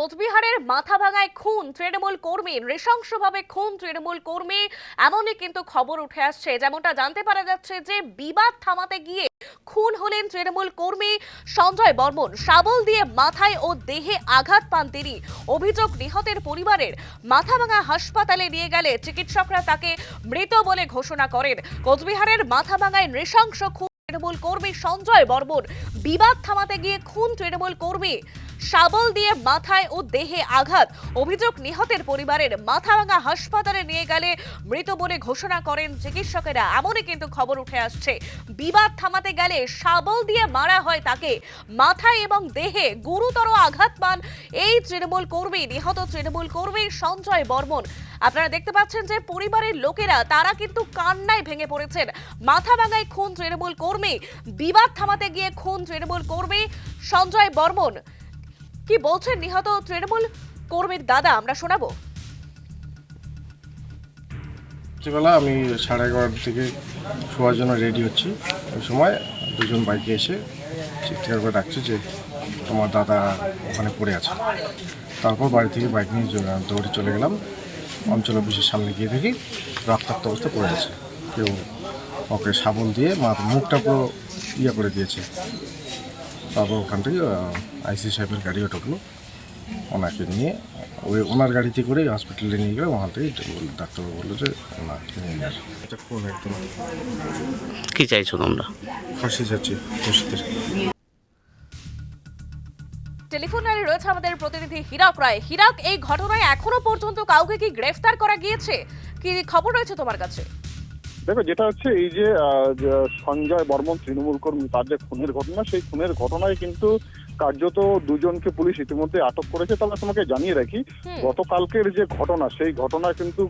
কোচবিহারের মাথা ভাঙায় খুন তৃণমূল কর্মী, নৃশংসভাবে খুন তৃণমূল কর্মী, এমনই কিন্তু খবর উঠে আসছে। যেমনটা জানতে পারা যাচ্ছে যে, বিবাদ থামাতে গিয়ে খুন হলেন তৃণমূল কর্মী সঞ্জয় বর্মন। শাবল দিয়ে মাথায় ও দেহে আঘাত পান তিনি। অভিযোগ, নিহতের পরিবারের মাথাভাঙা হাসপাতালে নিয়ে গেলে চিকিৎসকরা তাকে মৃত বলে ঘোষণা করেন। কোচবিহারের মাথাভাঙায় নৃশংস খুন তৃণমূল কর্মী সঞ্জয় বর্মন। বিবাদ থামাতে গিয়ে খুন তৃণমূল কর্মী শাবল দিয়ে মাথায় ও দেহে আঘাত। অভিযোগ নিহতের পরিবারের মাথাভাঙা হাসপাতালে নিয়ে গেলে মৃত বলে ঘোষণা করেন চিকিৎসকেরা। এমনই কিন্তু খবর উঠে আসছে। বিবাদ থামাতে গেলে শাবল দিয়ে মারা হয় তাকে। মাথায় এবং দেহে গুরুতর আঘাত পান এই তৃণমূল কর্মী, নিহত তৃণমূল কর্মী সঞ্জয় বর্মন। আপনারা দেখতে পাচ্ছেন যে পরিবারের লোকেরা, তারা কিন্তু কান্নায় ভেঙে পড়েছেন। মাথা ভাঙায় খুন তৃণমূল কর্মী, বিবাদ থামাতে গিয়ে খুন তৃণমূল কর্মী সঞ্জয় বর্মন। কি বলছেন নিহত তৃণমূল কর্মীর দাদা? আমরা শোনাবো। রাত্রিবেলা আমি সাড়ে এগারোটার থেকে শোয়ার জন্য রেডি হচ্ছি। ওই সময় দুজন বাইকে এসে চিৎকার করে ডাকছে যে তোমার দাদা ওখানে পড়ে আছে। তারপর বাড়ি থেকে বাইক নিয়ে দৌড়ে চলে গেলাম। অঞ্চল অফিসের সামনে গিয়ে দেখি রক্তাক্ত অবস্থা পড়ে আছে। কেউ ওকে সাবল দিয়ে মা- মুখটা পুরো ইয়ে করে দিয়েছে। তারপর ওখান থেকে আইসি সাহেবের গাড়িও ঢুকলো। ওনাকে নিয়ে ওই ওনার গাড়িতে করে হসপিটালে নিয়ে গেলে ওখান থেকে ডাক্তারবাবু বলল যে না নিয়ে যাস এটা কোন একদম? কি চাইছো তোমরা? ফাঁসি যাচ্ছে খুশিদের টেলিফোন লাইনে রয়েছে আমাদের প্রতিনিধি হীরক রায়। হীরক এই ঘটনায় এখনও পর্যন্ত কাউকে কি গ্রেফতার করা গিয়েছে? কি খবর রয়েছে তোমার কাছে? দেখো যেটা হচ্ছে এই যে সঞ্জয় বর্মন তৃণমূল কর্মী তার যে খুনের ঘটনা সেই খুনের ঘটনায় কিন্তু কার্যত দুজনকে পুলিশ ইতিমধ্যে আটক করেছে। তাহলে তোমাকে জানিয়ে রাখি গতকালকের যে ঘটনা সেই ঘটনা কিন্তু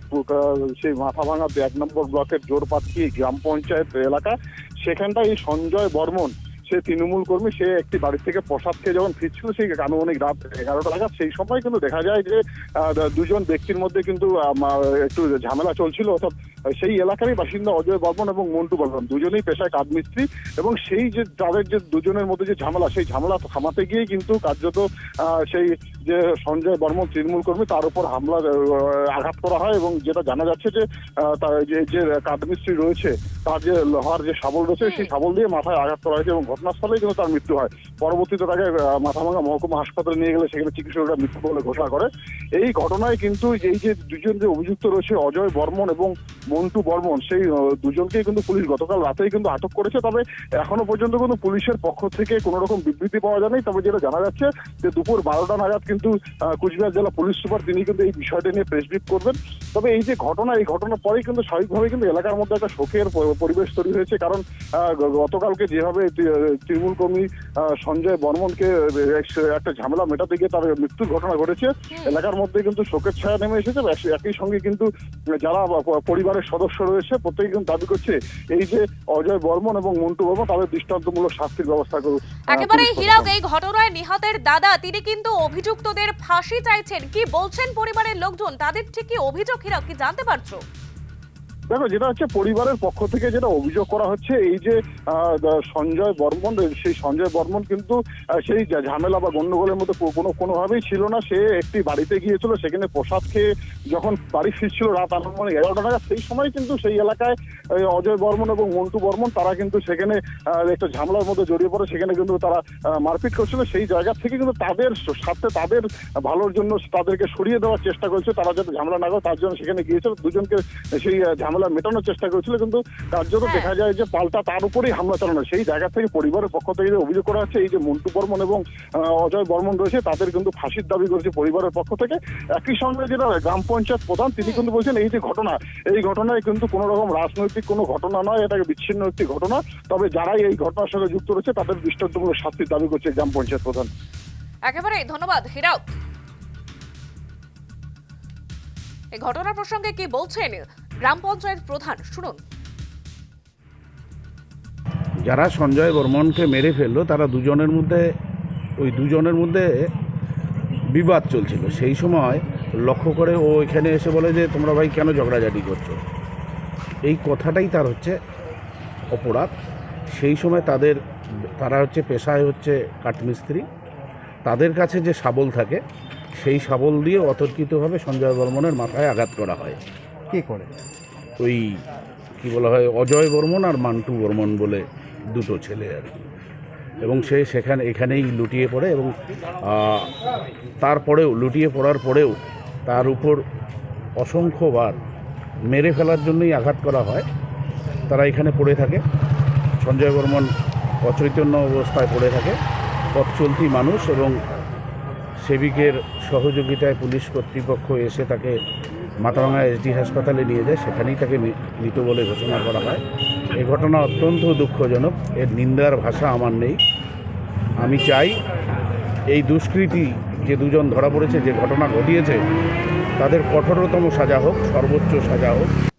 সেই মাথা ভাঙা এক নম্বর ব্লকের জোরপাতি গ্রাম পঞ্চায়েত এলাকা সেখানটায় এই সঞ্জয় বর্মন সে তৃণমূল কর্মী সে একটি বাড়ি থেকে প্রসাদ খেয়ে যখন ফিরছিল সেই আনুমানিক রাত এগারোটা নাগাদ সেই সময় কিন্তু দেখা যায় যে দুজন ব্যক্তির মধ্যে কিন্তু একটু ঝামেলা চলছিল। অর্থাৎ সেই এলাকারই বাসিন্দা অজয় বর্মন এবং মন্টু বর্মন দুজনেই পেশায় কাঠমিস্ত্রি এবং সেই যে তাদের যে দুজনের মধ্যে যে ঝামেলা সেই ঝামেলা থামাতে গিয়ে কিন্তু কার্যত সেই যে সঞ্জয় বর্মন তৃণমূল কর্মী তার উপর হামলা আঘাত করা হয় এবং যেটা জানা যাচ্ছে যে তার যে যে কাঠমিস্ত্রি রয়েছে তার যে লোহার যে শাবল রয়েছে সেই শাবল দিয়ে মাথায় আঘাত করা হয়েছে এবং ঘটনাস্থলেই কিন্তু তার মৃত্যু হয়। পরবর্তীতে তাকে মাথাভাঙা মহকুমা হাসপাতালে নিয়ে গেলে সেখানে চিকিৎসকরা মৃত্যু বলে ঘোষণা করে। এই ঘটনায় কিন্তু এই যে দুজন যে অভিযুক্ত রয়েছে, অজয় বর্মন এবং মন্টু বর্মন, সেই দুজনকেই কিন্তু পুলিশ গতকাল রাতেই কিন্তু আটক করেছে। তবে এখনও পর্যন্ত কিন্তু পুলিশের পক্ষ থেকে কোনো রকম বিবৃতি পাওয়া যায়নি। তবে যেটা জানা যাচ্ছে যে দুপুর বারোটা নাগাদ কিন্তু কুচবিহার জেলা পুলিশ সুপার তিনি কিন্তু এই বিষয়টা নিয়ে প্রেস ব্রিফ করবেন। তবে এই যে ঘটনা, এই ঘটনার পরেই কিন্তু স্বাভাবিকভাবে কিন্তু এলাকার মধ্যে একটা শোকের পরিবেশ তৈরি হয়েছে। কারণ গতকালকে যেভাবে তৃণমূল কর্মী সঞ্জয় বর্মনকে একটা ঝামেলা মেটাতে গিয়ে তার মৃত্যুর ঘটনা ঘটেছে। এলাকার মধ্যে কিন্তু শোকের ছায়া নেমে এসেছে একই সঙ্গে কিন্তু যারা পরিবারের সদস্য রয়েছে প্রত্যেকে কিন্তু দাবি করছে এই যে অজয় বর্মন এবং মন্টু বর্মন তাদের দৃষ্টান্তমূলক শাস্তির ব্যবস্থা আহ, একেবারে হীরক এই ঘটনায় নিহতের দাদা তিনি কিন্তু অভিযুক্তদের ফাঁসি চাইছেন। কি বলছেন পরিবারের লোকজন? তাদের ঠিক কি অভিযোগ হীরক কি জানতে পারছ? দেখো যেটা হচ্ছে পরিবারের পক্ষ থেকে যেটা অভিযোগ করা হচ্ছে এই যে সঞ্জয় বর্মন সেই সঞ্জয় বর্মন কিন্তু সেই ঝামেলা বা গন্ডগোলের মধ্যে কোনো কোনোভাবেই ছিল না। সে একটি বাড়িতে গিয়েছিল সেখানে প্রসাদ খেয়ে যখন বাড়ি ফিরছিল রাত আনুমানিক এগারোটা নাগাদ সেই সময় কিন্তু সেই এলাকায় অজয় বর্মন এবং মন্টু বর্মন তারা কিন্তু সেখানে একটা ঝামেলার মধ্যে জড়িয়ে পড়ে সেখানে কিন্তু তারা মারপিট করছিল। সেই জায়গা থেকে কিন্তু তাদের সাথে তাদের ভালোর জন্য তাদেরকে সরিয়ে দেওয়ার চেষ্টা করেছে। তারা যাতে ঝামেলা না করে তার জন্য সেখানে গিয়েছিল। দুজনকে সেই আহ, ঝামেলা মেটানোর চেষ্টা করেছিল কিন্তু কার্যত হ্যাঁ। দেখা যায় যে পাল্টা তার উপরেই হামলা চালানো সেই জায়গা থেকে পরিবারের পক্ষ থেকে যে অভিযোগ করা হচ্ছে এই যে মন্টু বর্মন এবং অজয় বর্মন রয়েছে তাদের কিন্তু ফাঁসির দাবি করেছে পরিবারের পক্ষ থেকে। একই সঙ্গে যেটা গ্রাম পঞ্চায়েত প্রধান তিনি কিন্তু বলছেন এই যে ঘটনা এই ঘটনায় কিন্তু কোনো রকম রাজনৈতিক কোনো ঘটনা নয় এটাকে বিচ্ছিন্ন একটি ঘটনা। তবে যারাই এই ঘটনার সঙ্গে যুক্ত রয়েছে তাদের দৃষ্টান্তমূলক শাস্তির দাবি করছে গ্রাম পঞ্চায়েত প্রধান। একেবারে ধন্যবাদ। হীরক এই ঘটনা প্রসঙ্গে কি বলছেন? গ্রাম পঞ্চায়েত প্রধান শুনুন। যারা সঞ্জয় বর্মনকে মেরে ফেলল তারা দুজনের মধ্যে ওই দুজনের মধ্যে বিবাদ চলছিল। সেই সময় লক্ষ্য করে ও এখানে এসে বলে যে তোমরা ভাই কেন ঝগড়াঝাটি করছ? এই কথাটাই তার হচ্ছে অপরাধ। সেই সময় তাদের তারা হচ্ছে পেশায় হচ্ছে কাঠমিস্ত্রি। তাদের কাছে যে শাবল থাকে সেই শাবল দিয়ে অতর্কিতভাবে সঞ্জয় বর্মনের মাথায় আঘাত করা হয়। কে করে? ওই কি বলা হয়, অজয় বর্মন আর মান্টু বর্মন বলে দুটো ছেলে আর কি। এবং সে সেখানে, এখানেই লুটিয়ে পড়ে এবং তারপরেও, লুটিয়ে পড়ার পরেও তার উপর অসংখ্যবার মেরে ফেলার জন্যই আঘাত করা হয়। তারা এখানে পড়ে থাকে। সঞ্জয় বর্মন অচৈতন্য অবস্থায় পড়ে থাকে। পথ চলতি মানুষ এবং সেবিকের সহযোগিতায় পুলিশ কর্তৃপক্ষ এসে তাকে মাথাভাঙা এসডি হাসপাতালে নিয়ে যায়, সেখানেই তাকে মৃত বলে ঘোষণা করা হয়। এই ঘটনা অত্যন্ত দুঃখজনক, এর নিন্দার ভাষা আমার নেই। আমি চাই এই দুষ্কৃতি যে দুজন ধরা পড়েছে, যে ঘটনা ঘটিয়েছে, তাদের কঠোরতম সাজা হোক, সর্বোচ্চ সাজা হোক।